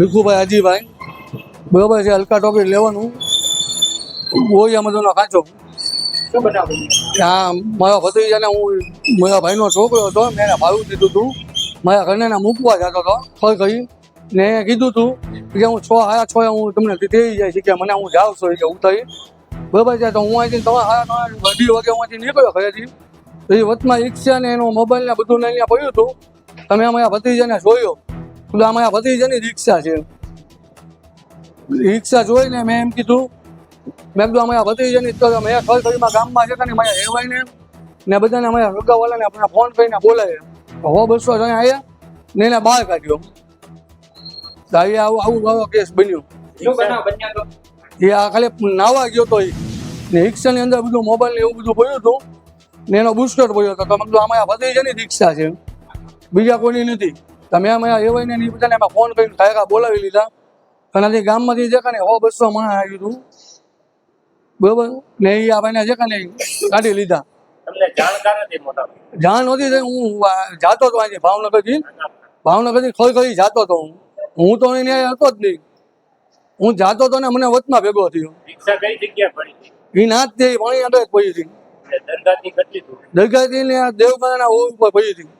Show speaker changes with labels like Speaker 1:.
Speaker 1: ભીખુભાઈ અજીભાઈ બરોબર છે હલકા ટોકી લેવાનું. ગોળિયા મધુનો કાચો હા મારા ભત્રીજાને હું મારા ભાઈનો છોકરો હતો મેં એને ભાડું દીધું હતું મારા ઘરને એને મૂકવા જતો હતો ફર કરી ને એને કીધું હતું કે હું છ હારા છ હું તમને તેડી જાય કે મને હું જાઉં છું કે થઈ બરાબર છે તો હું અહીંથી તમારા હારા અઢી વાગે હું અહીંથી નીકળ્યો ઘરેથી. તો એ વચમાં રિક્ષા ને એનો મોબાઈલ ને બધું ને અહીંયા પડ્યું હતું તમે અમારા ભત્રીજાને જોયો. એટલે અમારા ભત્રીજાની રિક્ષા છે. રિક્ષા જોઈને મેં એમ કીધું મેં કીધું અમારા ભત્રીજાની તો મેં ખર ખરીમાં ગામમાં છે ને મારા હેવાઈને ને બધાને અમારા રૂકાવાલાને આપણે ફોન કરીને બોલાવ્યા હો બસો જણા આવ્યા ને એને બહાર કાઢ્યો. અહીંયા આવું આવું આવો કેસ બન્યો. એ આ ખાલી નાવા ગયો તો એ ને રિક્ષાની અંદર બધું મોબાઈલ ને એવું બધું પડ્યું હતું. ને એનો બુસ્ટર પડ્યો હતો. તો મેં કીધું અમારા ભત્રીજાની રિક્ષા છે. બીજા કોઈની નથી. તમે અમે એવાઈને ને એ બધાને એમાં ફોન કરીને કાયકા બોલાવી લીધા. એનાથી ગામમાંથી જે કાને હો બસો માણસ આવ્યું હતું. બરોબર? ને એ આ ભાઈને જે કાને કાઢી લીધા. જાણ નહોતી થઈ હું જાતો હતો અહીંથી ભાવનગરથી. ભાવનગરથી ખોઈ ખોઈ જાતો હતો હું. હું તો એને હતો જ નહીં. હું જાતો હતો ને મને વચમાં ભેગો થયો.
Speaker 2: કઈ
Speaker 1: એ ના જ તે પાણી આગળ પડી હતી.
Speaker 2: દરગાહથી
Speaker 1: ને દેવગાના ઓર ઉપર પડી હતી.